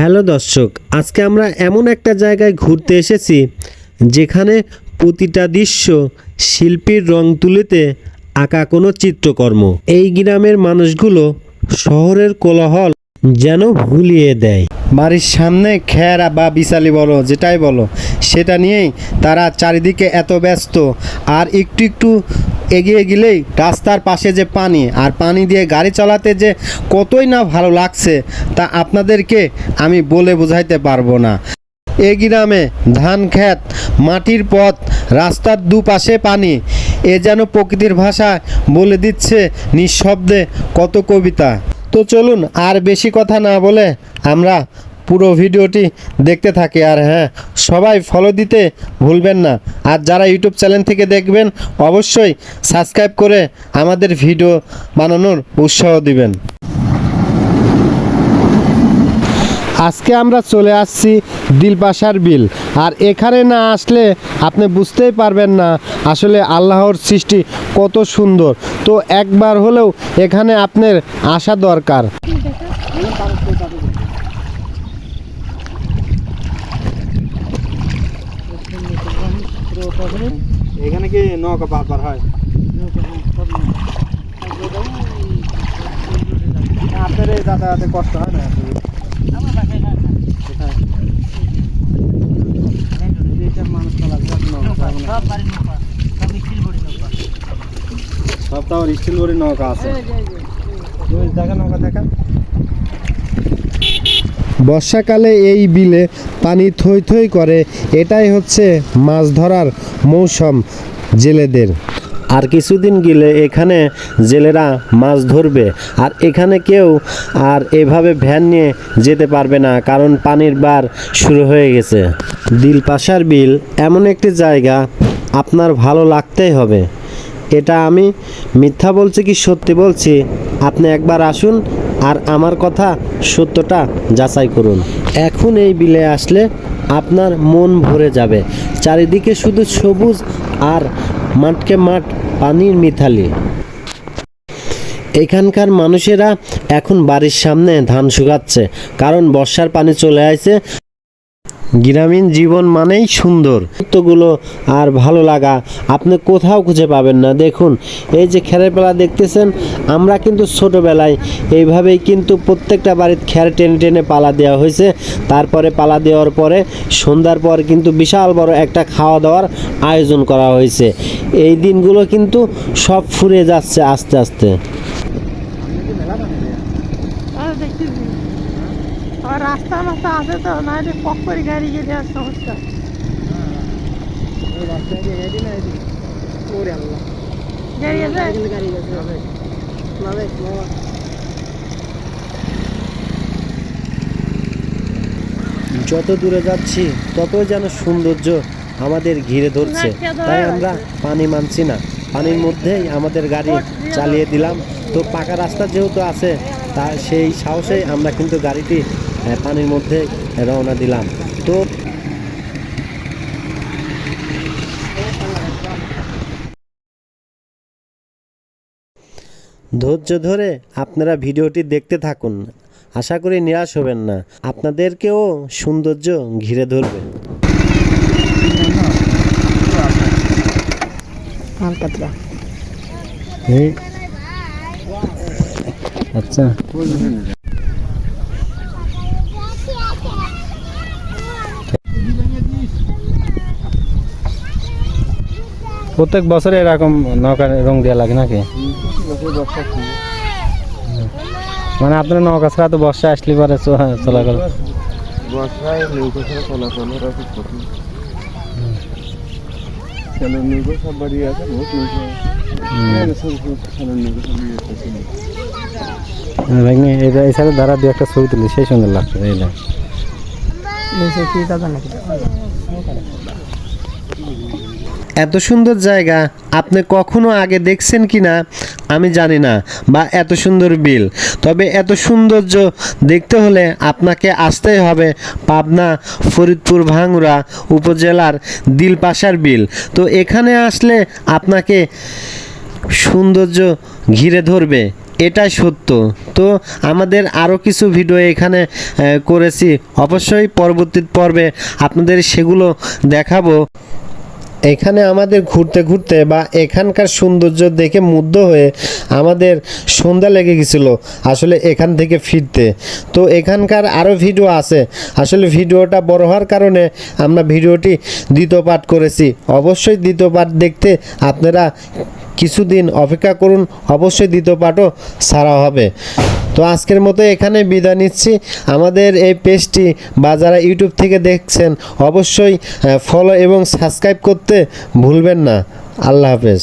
Hello দর্শক, আজকে আমরা এমন একটা জায়গায় ঘুরতে এসেছি যেখানে প্রতিটা দৃশ্য শিল্পীর রং তুলিতে আঁকা কোনো চিত্রকর্ম। এই গ্রামের মানুষগুলো শহরের কোলাহল যেন ভুলিয়ে দেয়। বাড়ির সামনে খেরা বা বিশালি বলো, যেটাই বলো, সেটা নিয়েই তারা চারিদিকে এত ব্যস্ত। আর একটু একটু এগিয়ে গেলেই রাস্তার পাশে যে পানি, আর পানি দিয়ে গাড়ি চালাতে যে কতই না ভালো লাগছে, তা আপনাদেরকে আমি বলে বোঝাইতে পারব না। এ গ্রামে ধান ক্ষেত, মাটির পথ, রাস্তার দুপাশে পানি, এ যেন প্রকৃতির ভাষায় বলে দিচ্ছে নিঃশব্দে কত কবিতা। তো চলুন আর বেশি কথা না বলে আমরা পুরো ভিডিওটি দেখতে থাকি। আর হ্যাঁ সবাই ফলো দিতে ভুলবেন না। আর যারা ইউটিউব চ্যানেল থেকে দেখবেন, অবশ্যই সাবস্ক্রাইব করে আমাদের ভিডিও বানানোর উৎসাহ দিবেন। আজকে আমরা চলে আসছি দিলপাশার বিল। আর এখানে না আসলে আপনি বুঝতেই পারবেন না আসলে আল্লাহর সৃষ্টি কত সুন্দর। তো একবার হলেও এখানে আপনার আসা দরকার। এখানে কি নৌকা পার হয়? আপনার যাতায়াতে কষ্ট হয় না? সব তো স্টিল বড়ি নৌকা আছে। দেখা নৌকা দেখা। বর্ষাকালে এই বিলে পানি থই থই করে এটাই হচ্ছে মাছ ধরার মৌসুম জেলেদের। আর কিছুদিন গেলে এখানে জেলেরা মাছ ধরবে আর এখানে কেউ আর এভাবে ভ্যান নিয়ে যেতে পারবে না কারণ পানির বার শুরু হয়ে গেছে। দিলপাশার বিল এমন একটি জায়গা আপনার ভালো লাগতেই হবে। এটা আমি মিথ্যা বলছি কি সত্যি বলছি? আপনি একবার আসুন আর আমার কথা সত্যটা যাচাই করুন। এখন এই বিলে আসলে আপনার মন ভরে যাবে। চারিদিকে শুধু সবুজ আর মাঠকে মাঠ পানির মিথালি এখানকার মানুষেরা এখন বাড়ির সামনে ধান শুকাচ্ছে, কারণ বর্ষার পানি চলে আসছে গ্রামীণ জীবন মানেই সুন্দর। মুহূর্তগুলো আর ভালো লাগা আপনি কোথাও খুঁজে পাবেন না। দেখুন, এই যে খেরের পেলা দেখতেছেন, আমরা কিন্তু ছোটোবেলায় এইভাবেই কিন্তু প্রত্যেকটা বাড়ির খের টেনে টেনে পালা দেওয়া হয়েছে। তারপরে পালা দেওয়ার পরে সন্ধ্যার পর কিন্তু বিশাল বড় একটা খাওয়া দাওয়ার আয়োজন করা হয়েছে। এই দিনগুলো কিন্তু সব ফুরে যাচ্ছে আস্তে আস্তে। আর রাস্তা মাস্তা আছে তো না হলে পক করে গাড়ি গেলে আর সমস্যা। গাড়ি আছে? যত দূরে যাচ্ছি ততই যেন সৌন্দর্য আমাদের ঘিরে ধরছে। তাই আমরা পানি মানছি না। পানির মধ্যেই আমাদের গাড়ি চালিয়ে দিলাম। তো পাকা রাস্তা যেহেতু আছে তা সেই সাহসেই আমরা কিন্তু গাড়িটি পানির মধ্যে রওনা দিলাম। তো ধৈর্য ধরে আপনারা ভিডিওটি দেখতে থাকুন। আশা করি নিরাশ হবেন না। আপনাদেরকেও সৌন্দর্য ঘিরে ধরবে। আচ্ছা। প্রত্যেক বছরে এরকম নৌকা রং দেওয়া লাগে নাকি? মানে আপনার নৌকা ছাড়া তো বর্ষা আসলে পরে চলাচল বর্ষায় নৌকা ছাড়া চলাচল খুব কঠিন। সেলের নৌকা সব বাড়ি আছে? বহুত নৌকা হ্যাঁ, এটা এই সাইডে ধারা দিয়ে একটা ছবি তুলি সেই সুন্দর লাগছে এই। এত সুন্দর জায়গা, আপনি কখনো আগে দেখছেন কি না আমি জানি না, বা এত সুন্দর বিল। তবে এত সৌন্দর্য দেখতে হলে আপনাকে আসতেই হবে পাবনা, ফরিদপুর ভাঙ্গুড়া উপজেলার দিলপাশার বিল। তো এখানে আসলে আপনাকে সৌন্দর্য ঘিরে ধরবে, এটাই সত্য। তো আমাদের আরও কিছু ভিডিও এখানে করেছি। অবশ্যই পরবর্তী পর্বে আপনাদের সেগুলো দেখাবো। এখানে আমাদের ঘুরতে ঘুরতে বা এখানকার সৌন্দর্য দেখে মুগ্ধ হয়ে আমাদের সন্ধ্যা লেগে গেছিল আসলে এখান থেকে ফিরতে। তো এখানকার আরও ভিডিও আছে। আসলে ভিডিওটা বড় হওয়ার কারণে আমরা ভিডিওটি দ্বিতীয় পাঠ করেছি। অবশ্যই দ্বিতীয় পাঠ দেখতে আপনারা কিছুদিন অপেক্ষা করুন। অবশ্যই দ্বিতীয় পাঠও ছাড়া হবে। তো আজকের মতো এখানে বিদায় নিচ্ছি। আমাদের এই পেজটি বা যারা ইউটিউব থেকে দেখছেন, অবশ্যই ফলো এবং সাবস্ক্রাইব করতে ভুলবেন না। আল্লাহ হাফেজ।